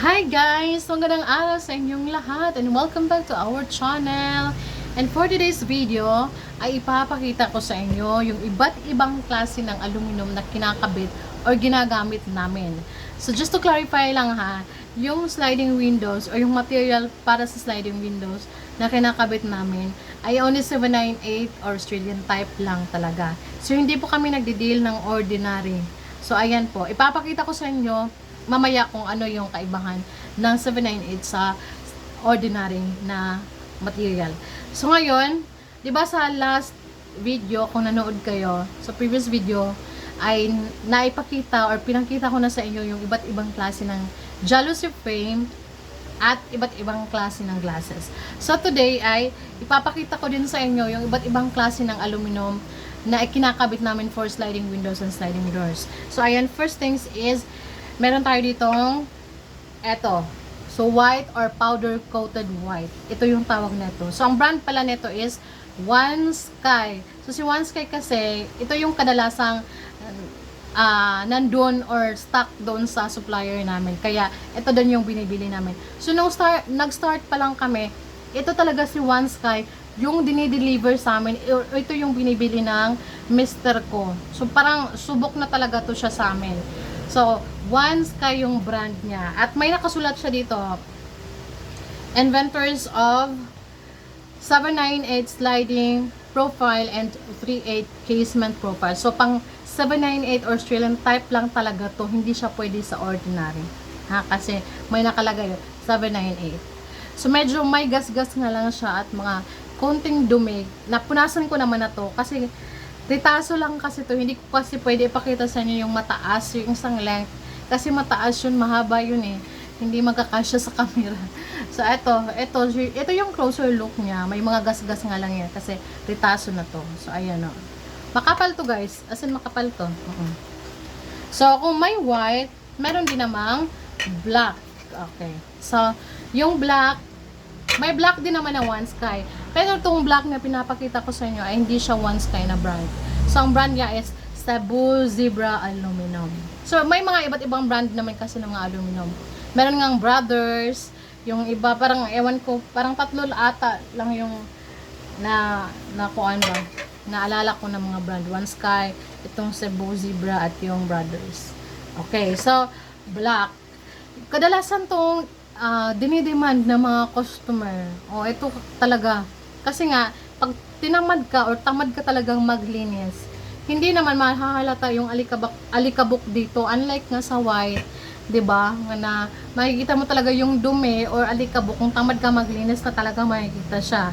Hi guys! Magandang araw sa inyong lahat and welcome back to our channel. And for today's video, ay ipapakita ko sa inyo yung iba't ibang klase ng aluminum na kinakabit or ginagamit namin. So just to clarify lang ha, yung sliding windows or yung material para sa sliding windows na kinakabit namin ay only 798 or Australian type lang talaga. So hindi po kami nagdi-deal ng ordinary. So ayan po, ipapakita ko sa inyo mamaya kung ano yung kaibahan ng 798 sa ordinary na material. So ngayon, 'di ba sa last video kung nanood kayo, sa previous video ay naipakita or pinakita ko na sa inyo yung iba't ibang klase ng jalousie frame at iba't ibang klase ng glasses. So today ay ipapakita ko din sa inyo yung iba't ibang klase ng aluminum na kinakabit namin for sliding windows and sliding doors. So ayan, first things is meron tayo ditong eto. So white or powder coated white. Ito yung tawag nito. So ang brand pala nito is One Sky. So si One Sky kasi ito yung kadalasang ah nandun or stock doon sa supplier namin. Kaya ito din yung binibili namin. So nung start, nag-start pa lang kami, ito talaga si One Sky yung dinideliver sa amin, ito yung binibili ng mister ko. So parang subok na talaga to siya sa amin. So, One Sky yung brand niya. At may nakasulat siya dito, inventors of 798 sliding profile and 38 casement profile. So, pang 798 Australian type lang talaga to. Hindi siya pwede sa ordinary. Ha? Kasi may nakalagay 798. So, medyo may gas-gas nga lang siya at mga konting dumi. Napunasan ko naman na to kasi ritaso lang kasi to. Hindi ko kasi pwede ipakita sa inyo yung mataas, yung isang length. Kasi mataas yun, mahaba yun eh. Hindi magkakasya sa camera. So, eto, eto, ito yung closer look niya. May mga gas-gas nga lang yan kasi ritaso na to. So, ayan o. Makapal to guys. As in, makapal to. Oo. So, kung may white, meron din namang black. Okay. So, yung black, may black din naman na One Sky. Pero itong black na pinapakita ko sa inyo ay hindi siya One Sky na brand. So, ang brand niya is Cebu Zebra Aluminum. So, may mga iba't ibang brand naman kasi ng mga aluminum. Meron ngang Brothers, yung iba parang ewan ko, parang tatlo ata lang yung na na kuan ba naalala ko ng mga brand One Sky itong Cebu Zebra at yung Brothers okay so black kadalasan tong ah, dinidemand ng mga customer oh ito talaga kasi nga pag tinamad ka or tamad ka talagang maglinis hindi naman mahahalata yung alikabak, alikabok dito unlike nga sa white 'di ba? Na makikita mo talaga yung dumi or alikabok kung tamad ka maglinis na talaga makikita siya.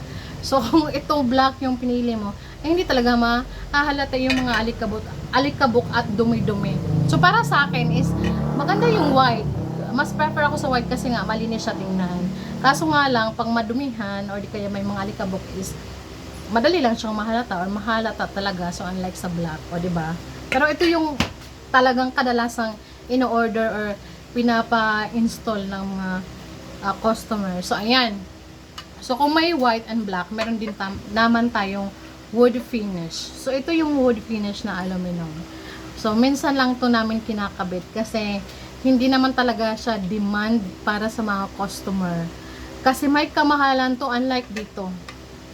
So kung itong black yung pinili mo, ay hindi talaga mahahalata yung mga alikabok, alikabok at dumi-dumi. So para sa akin is maganda yung white. Mas prefer ako sa white kasi nga malinis siya tingnan. Kaso nga lang pag madumihan or di kaya may mga alikabok is madali lang siyang mahalata or mahalata talaga so unlike sa black, o di ba? Pero ito yung talagang kadalasang in-order or pinapa-install ng mga uh, customer. So, ayan. So, kung may white and black, meron din tam- naman tayong wood finish. So, ito yung wood finish na aluminum. So, minsan lang to namin kinakabit kasi hindi naman talaga siya demand para sa mga customer. Kasi may kamahalan to unlike dito.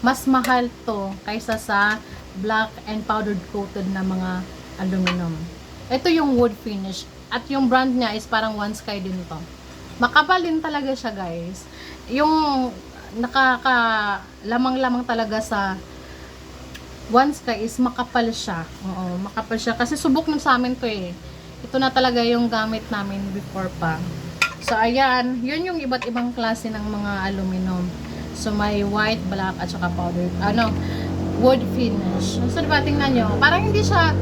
Mas mahal to kaysa sa black and powdered coated na mga aluminum. Ito yung wood finish. At yung brand niya is parang One Sky din to. Makapal din talaga siya guys. Yung nakaka lamang-lamang talaga sa One Sky is makapal siya. Oo, makapal siya. Kasi subok na sa amin to eh. Ito na talaga yung gamit namin before pa. So, ayan. Yun yung iba't ibang klase ng mga aluminum. So, may white, black, at saka powder. Ano, wood finish. So, diba, tingnan nyo. Parang hindi siya,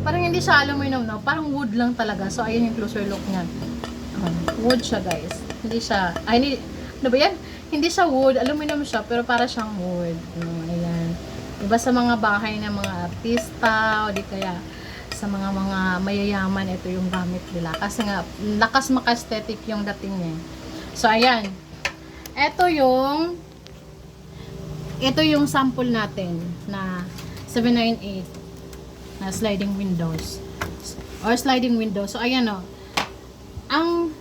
parang hindi siya aluminum, no? Parang wood lang talaga. So, ayan yung closer look niya. Um, wood siya, guys. Hindi siya, ay, hindi, ano ba yan? Hindi siya wood, aluminum siya, pero para siyang wood. Um, ayan. Iba sa mga bahay ng mga artista, o di kaya sa mga mga mayayaman, ito yung gamit nila. Kasi nga, lakas maka-aesthetic yung dating niya. So, ayan. Ito yung ito yung sample natin na 798 na sliding windows or sliding window. So, ayan o. Ang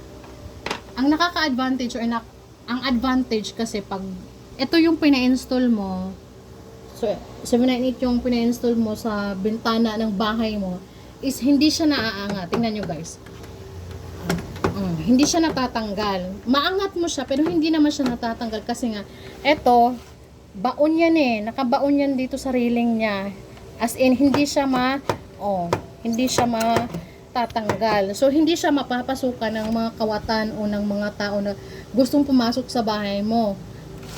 ang nakaka-advantage or nak- ang advantage kasi pag ito yung pina-install mo, so 798 yung pina-install mo sa bintana ng bahay mo, is hindi siya naaangat. Tingnan nyo guys. Mm, hindi siya natatanggal. Maangat mo siya, pero hindi naman siya natatanggal kasi nga, eto, baon yan eh. Nakabaon yan dito sa railing niya. As in, hindi siya ma, oh, hindi siya matatanggal. So, hindi siya mapapasukan ng mga kawatan o ng mga tao na gustong pumasok sa bahay mo.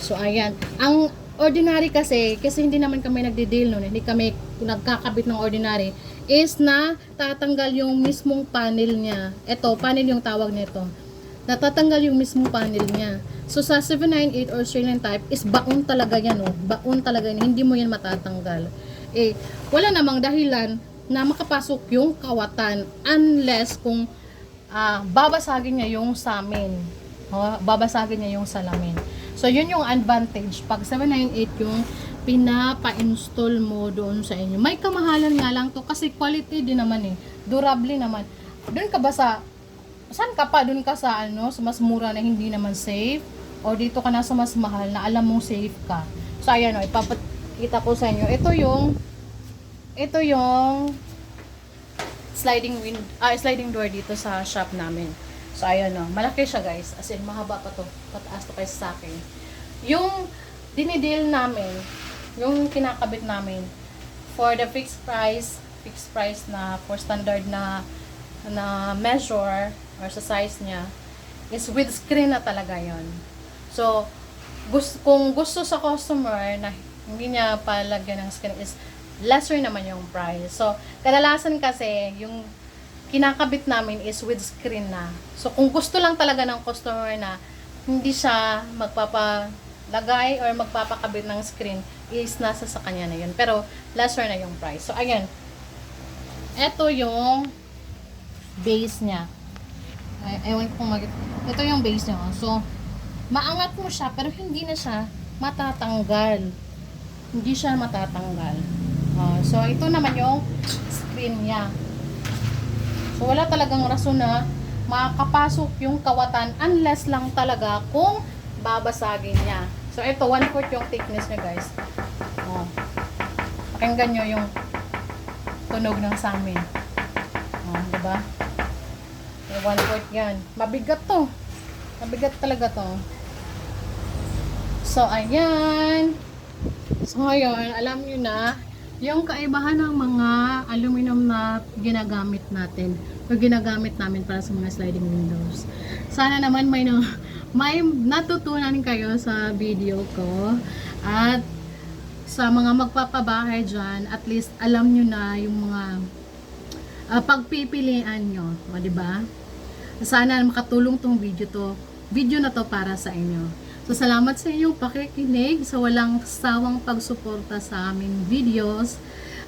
So, ayan. Ang ordinary kasi, kasi hindi naman kami nagde-deal nun, hindi kami nagkakabit ng ordinary, is na tatanggal yung mismong panel niya. Ito, panel yung tawag nito. Natatanggal yung mismong panel niya. So, sa 798 or Australian type, is baon talaga yan, oh. Baon talaga yan. Hindi mo yan matatanggal. Eh, wala namang dahilan na makapasok yung kawatan unless kung ah, babasagin niya yung samin. Oh, babasagin niya yung salamin. So, yun yung advantage. Pag 798 yung pinapa-install mo doon sa inyo. May kamahalan nga lang to kasi quality din naman eh. Durable naman. Doon ka ba sa saan ka pa? Doon ka sa ano, sa mas mura na hindi naman safe? O dito ka na sa mas mahal na alam mong safe ka? So, ayan o, ipapakita ko sa inyo. Ito yung ito yung sliding wind ah, sliding door dito sa shop namin. So, ayan o. Malaki siya, guys. As in, mahaba pa to. Pataas to kayo sa akin. Yung dinideal namin, yung kinakabit namin, for the fixed price, fixed price na for standard na na measure or sa size niya, is with screen na talaga yon So, gusto, kung gusto sa customer na hindi niya palagyan ng screen is lesser naman yung price. So, kadalasan kasi yung kinakabit namin is with screen na. So, kung gusto lang talaga ng customer na hindi siya magpapalagay or magpapakabit ng screen, is nasa sa kanya na yun. Pero, lesser na yung price. So, ayan. Ito yung base niya. Ay, ewan ko kung mag... Ito yung base niya. oh. So, maangat mo siya, pero hindi na siya matatanggal. Hindi siya matatanggal. Oh, so, ito naman yung screen niya. So, wala talagang rason na makakapasok yung kawatan unless lang talaga kung babasagin niya. So, ito, 1 fourth yung thickness niya, guys. Oh. Pakinggan nyo yung tunog ng samin. Oh, diba? So, 1 fourth yan. Mabigat to. Mabigat talaga to. So, ayan. So, ngayon, alam nyo na, yung kaibahan ng mga aluminum na ginagamit natin o ginagamit namin para sa mga sliding windows. Sana naman may, na, may natutunan kayo sa video ko at sa mga magpapabahay dyan, at least alam nyo na yung mga ah, pagpipilian nyo. O, di ba? Sana makatulong tong video to. Video na to para sa inyo. So, salamat sa inyong pakikinig, sa walang sawang pagsuporta sa aming videos,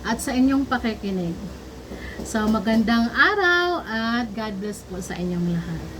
at sa inyong pakikinig. So, magandang araw at God bless po sa inyong lahat.